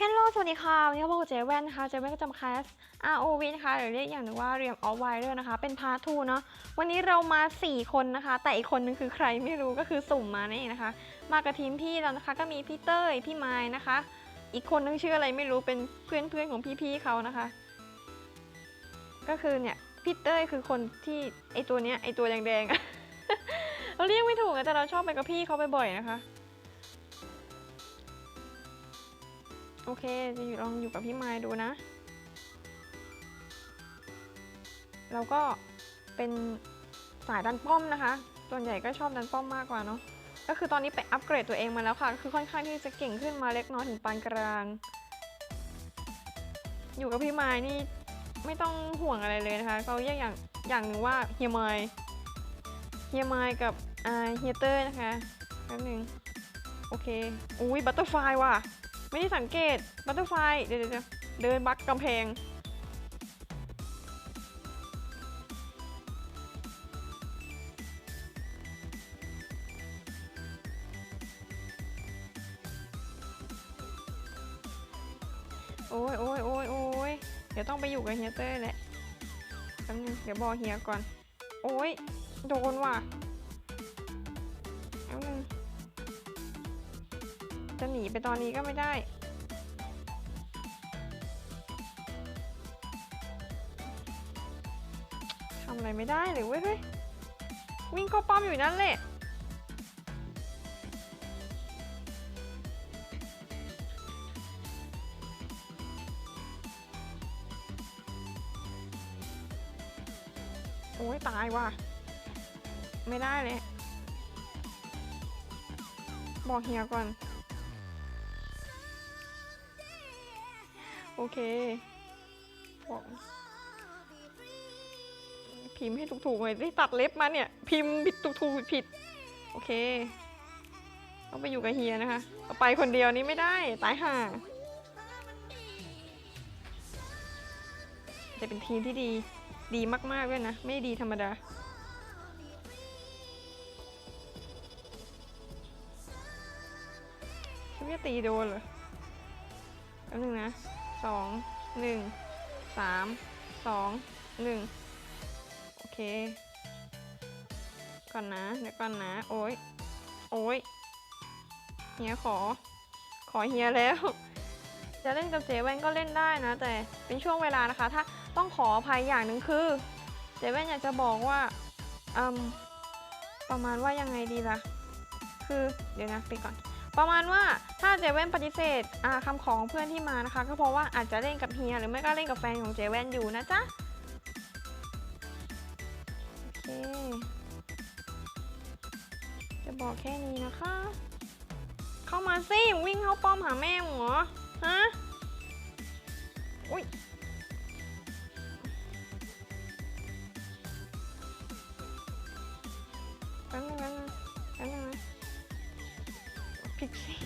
ฮลโลสวัสดีค่ะวันนี้ก็บอกเจแว่นนะคะ เจแว่นก็จะมาคลาส ROV นะคะหรือเรียกอย่างหนึ่งว่าเรียมออฟไวเดอร์นะคะ เป็นพาร์ท2เนาะ วันนี้เรามา 4 คนนะคะ แต่อีกคนนึงคือใครไม่รู้ก็คือสุ่มมานั่นเองนะคะ มากับทีมพี่แล้วนะคะ ก็มีพี่เต้ย พี่ไม้นะคะ อีกคนนึงชื่ออะไรไม่รู้ เป็นเพื่อนเพื่อนของพี่ๆเขานะคะ ก็คือเนี่ย พี่เต้ยคือคนที่ไอตัวเนี้ยไอตัวแดงๆเราเรียกไม่ถูกแต่เราชอบไปกับพี่เขาบ่อยๆนะคะ โอเค จะอยู่ลองอยู่กับพี่ไม้ดูนะ เราก็เป็นสายดันป้อมนะคะ ส่วนใหญ่ก็ชอบดันป้อมมากกว่าเนาะ ก็คือตอนนี้ไปอัปเกรดตัวเองมาแล้วค่ะ คือค่อนข้างที่จะเก่งขึ้นมาเล็กน้อยถึงปานกลาง อยู่กับพี่ไม้นี่ไม่ต้องห่วงอะไรเลยนะคะเขาเรียกอย่างอย่างหนึ่งว่าเฮียไม้เฮียไม้กับอ่าเฮียเตอร์นะคะแป๊บหนึง โอเค อุ้ยบัตเตอร์ไฟว่ะ ไม่ได้สังเกตบัตเตอร์ไฟเดี๋ยวเดี๋ยวเดี๋ยวเดินบักกำแพง โอ้ยโอ้ยโอ้ยโอ้ยเดี๋ยวต้องไปอยู่กับเฮียเต้ยแหละแป๊บนึงเดี๋ยวบอกเฮียก่อน โอ้ยโดนว่ะแป๊บนึงจะหนีไปตอนนี้ก็ไม่ได้ อะไรไม่ได้เลยเว้ยเฮ้ยวิ่งเข้าป้อมอยู่นั่นแหละโอ้ยตายว่ะ ไม่ได้เลย บอกเฮียก่อน โอเคบอก พิมพ์ให้ถูกๆหน่อยสิตัดเล็บมาเนี่ย พิมพ์ผิดถูกๆผิด โอเค ต้องไปอยู่กับเฮียนะคะเอาไปคนเดียวนี้ไม่ได้ ตายห่าจะเป็นทีมที่ดี ดีมากๆด้วยนะ ไม่ดีธรรมดาคิดว่าตีโดนเหรอแป๊บนึงนะสองหนึ่งสามสองหนึ่ง เค ก่อนนะ เดี๋ยวก่อนนะ โอ้ย โอ้ย เฮียขอ ขอเฮียแล้ว จะเล่นกับเจแว่นก็เล่นได้นะ แต่เป็นช่วงเวลานะคะ ถ้าต้องขออภัยอย่างหนึ่งคือ เจแว่นอยากจะบอกว่าอืมประมาณว่ายังไงดีล่ะ คือเดี๋ยวนะไปก่อน ประมาณว่าถ้าเจเว่นปฏิเสธอาคำของเพื่อนที่มานะคะ ก็เพราะว่าอาจจะเล่นกับเฮียหรือไม่ก็เล่นกับแฟนของเจเว่นอยู่นะจ๊ะ จะบอกแค่นี้นะคะ เข้ามาสิวิ่งเข้าป้อมหาแม่หรอ ฮะ อุ้ยแป๊บนึงแป๊บนึงแป๊บนึงนะพิกซี่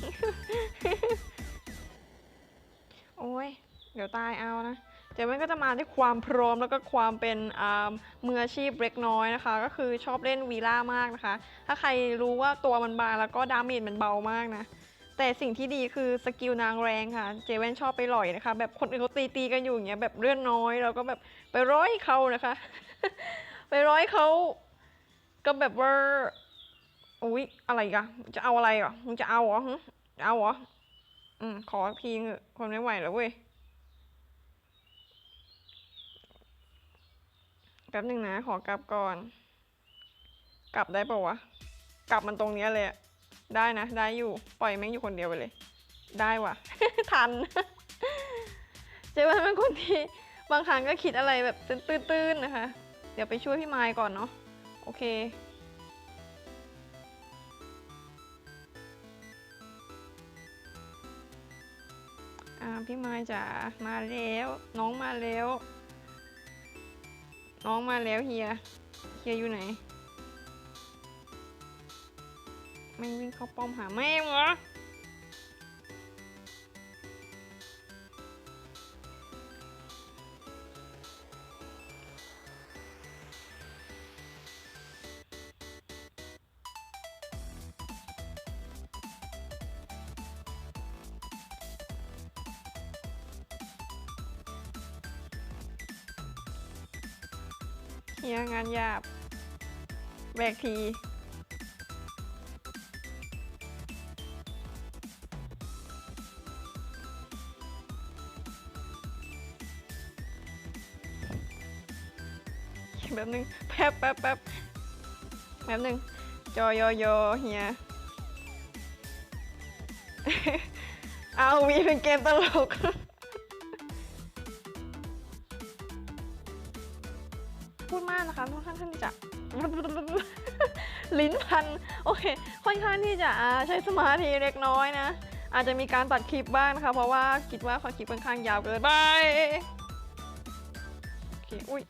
โอ้ย เดี๋ยวตายเอานะ เดี๋ยวมันก็จะมาด้วยความพร้อมแล้วก็ความเป็นมืออาชีพเล็กน้อยนะคะ ก็คือชอบเล่นวีล่ามากนะคะ ถ้าใครรู้ว่าตัวมันบางแล้วก็ดาเมจมันเบามากนะแต่สิ่งที่ดีคือสกิลนางแรงค่ะ เจเว่นชอบไปหล่อยนะคะ แบบคนอื่นเขาตีตีกันอยู่อย่างเงี้ยแบบเลื่อนน้อยเราก็แบบไปร้อยเขานะคะ ไปร้อยเขาก็แบบว่าอุ๊ยอะไรกะจะเอาอะไรอะมึงจะเอาเหรอจะเอาเหรออืมขออีกทีเถอะคนไม่ไหวแล้วเว้ย แป๊บหนึ่งนะ ขอกลับก่อน กลับได้ปะวะ กลับมันตรงนี้เลยได้นะ ได้อยู่ ปล่อยแม่งอยู่คนเดียวไปเลย ได้ว่ะทัน เจ๊ว่าเป็นคนที่บางครั้งก็คิดอะไรแบบตื้นๆนะคะ เดี๋ยวไปช่วยพี่ไมค์ก่อนเนาะ โอเคพี่ไม้จ๋ามาแล้ว น้องมาแล้ว น้องมาแล้วเฮีย เฮียอยู่ไหนแม่งวิ่งเข้าป้อมหาแม่เหรอ ฮียงานหยาบแบกทีแป๊บนึงแป๊บแป๊บแป๊บแป๊บนึงจอยอยอเฮีย เอาวีเป็นเกมตลก นะคะค่อนข้างที่จะลิ้นพันโอเค ค่อนข้างที่จะใช้สมาธิเล็กน้อยนะ อาจจะมีการตัดคลิปบ้างนะคะเพราะว่าคิดว่าคลิปค่อนข้างยาวเกินไปโอเคอุ้ย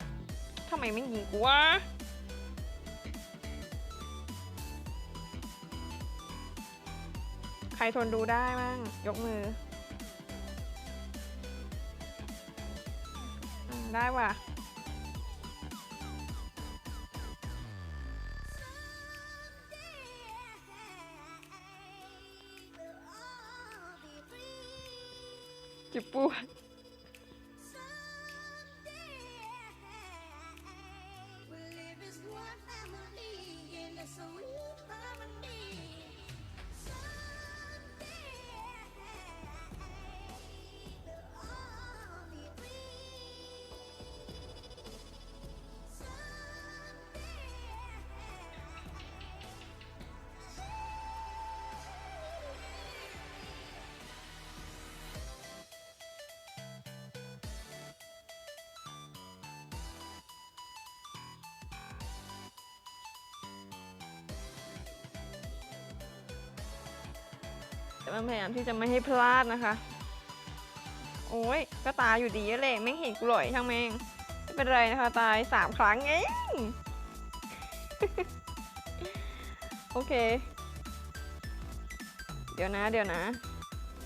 ทำไมไม่ยิงกูวะใครทนดูได้บ้างยกมือ ได้ว่ะ จิบ ต่พยายามที่จะไม่ให้พลาดนะคะ โอ้ยก็ตายอยู่ดีแหละแม่งเห็นกูหล่อยช่างแม่งไม่เป็นไรนะคะ ตายสามครั้งเองโอเค เดี๋ยวนะเดี๋ยวนะ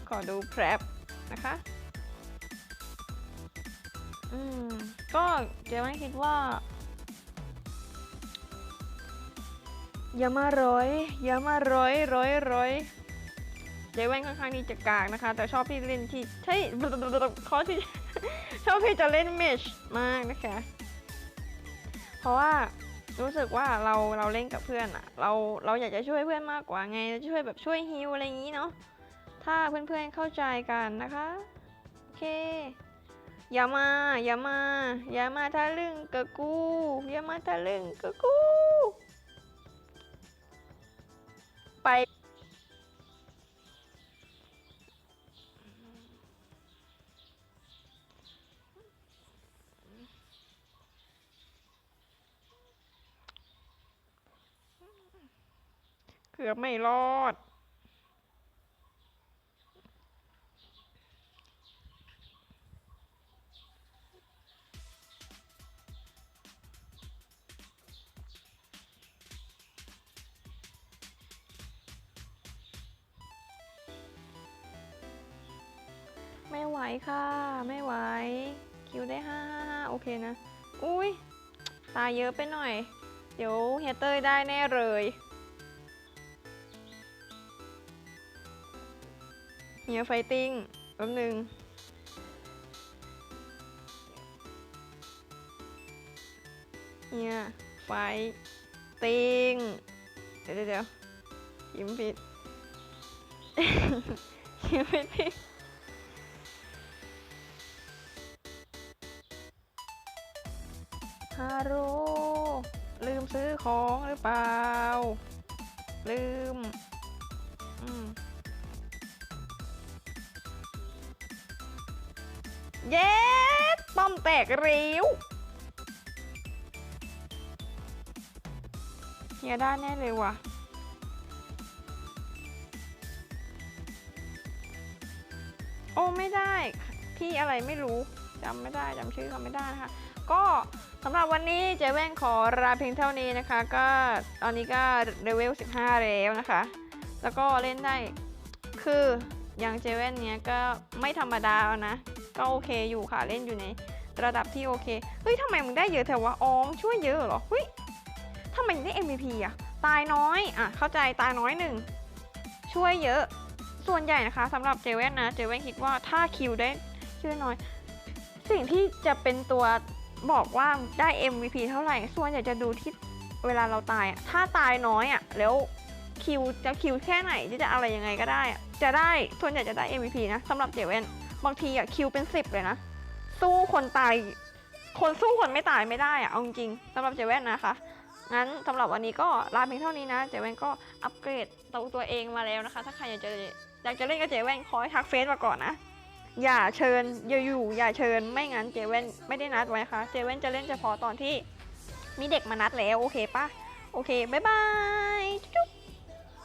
ขอดูแพรบนะคะอืมก็เจ๊ไม่คิดว่า อย่ามาร้อย อย่ามาร้อยร้อยร้อย เจแว่นค่อนข้างที่จะกากนะคะ แต่ชอบที่เล่นที่ใช่เข้อที่ชอบที่จะเล่นเมชมากนะคะ เพราะว่ารู้สึกว่าเราเราเล่นกับเพื่อนอะเราเราอยากจะช่วยเพื่อนมากกว่าไงจะช่วยแบบช่วยฮิวอะไรอย่างนี้เนาะถ้าเพื่อนๆเข้าใจกันนะคะโอเคอย่ามา อย่ามา อย่ามาทะลึ่งกับกู อย่ามาทะลึ่งกับกู ไป กือบไม่รอด ไม่ไหวค่ะ ไม่ไหว คิวได้ห้าห้าห้าโอเคนะ อุ้ยตายเยอะไปหน่อย เดี๋ยวเฮียเต้ยได้แน่เลย ฮียไฟติ้งแป๊บหนึงเฮียไฟติ้งเดี๋ยวเดี๋ยวเดี๋ยวยิ้มผิดยิ้มผิดผิดฮาโรลืมซื้อของหรือเปล่า ลืม เย้ป้อมแตกเร็วเฮียได้แน่เลยว่ะ โอ้ไม่ได้พี่อะไรไม่รู้จำไม่ได้จำชื่อเขาไม่ได้นะคะ ก็สำหรับวันนี้เจเว่นขอลาเพียงเท่านี้นะคะ ก็ตอนนี้ก็เลเวล 15 แล้วนะคะ แล้วก็เล่นได้คืออย่างเจเว่นเนี้ยก็ไม่ธรรมดาแล้วนะ ก็โอเคอยู่ค่ะเล่นอยู่ในระดับที่โอเค เฮ้ยทำไมมึงได้เยอะแต่ว่าอองช่วยเยอะเหรอเฮ้ยทำไมมึงได้ MVP อะ ตายน้อยอะเข้าใจตายน้อยหนึ่งช่วยเยอะ ส่วนใหญ่นะคะสำหรับเจเว่นนะเจเว่นคิดว่าถ้าคิวได้ช่วน้อย สิ่งที่จะเป็นตัวบอกว่าได้ MVP เท่าไหร่ ส่วนใหญ่จะดูที่เวลาเราตายอะถ้าตายน้อยอะแล้วคิวจะคิวแค่ไหนที่จะอะไรยังไงก็ได้อะจะได้ส่วนใหญ่จะได้ MVP นะสำหรับเจเว่น บางทีอะคิวเป็น10เลยนะ สู้คนตาย คนสู้คนไม่ตายไม่ได้อะเอาจริงสำหรับเจเว่นนะคะ งั้นสำหรับวันนี้ก็ลาเพียงเท่านี้นะ เจเว่นก็อัปเกรดตัวตัวเองมาแล้วนะคะ ถ้าใครอยากจะอยากจะเล่นกับเจเว่นขอให้ทักเฟซมาก่อนนะ อย่าเชิญอย่าอยู่อย่าเชิญ ไม่งั้นเจเว่นไม่ได้นัดไว้ค่ะ เจเว่นจะเล่นเฉพาะตอนที่มีเด็กมานัดแล้วโอเคปะโอเคบ๊ายบาย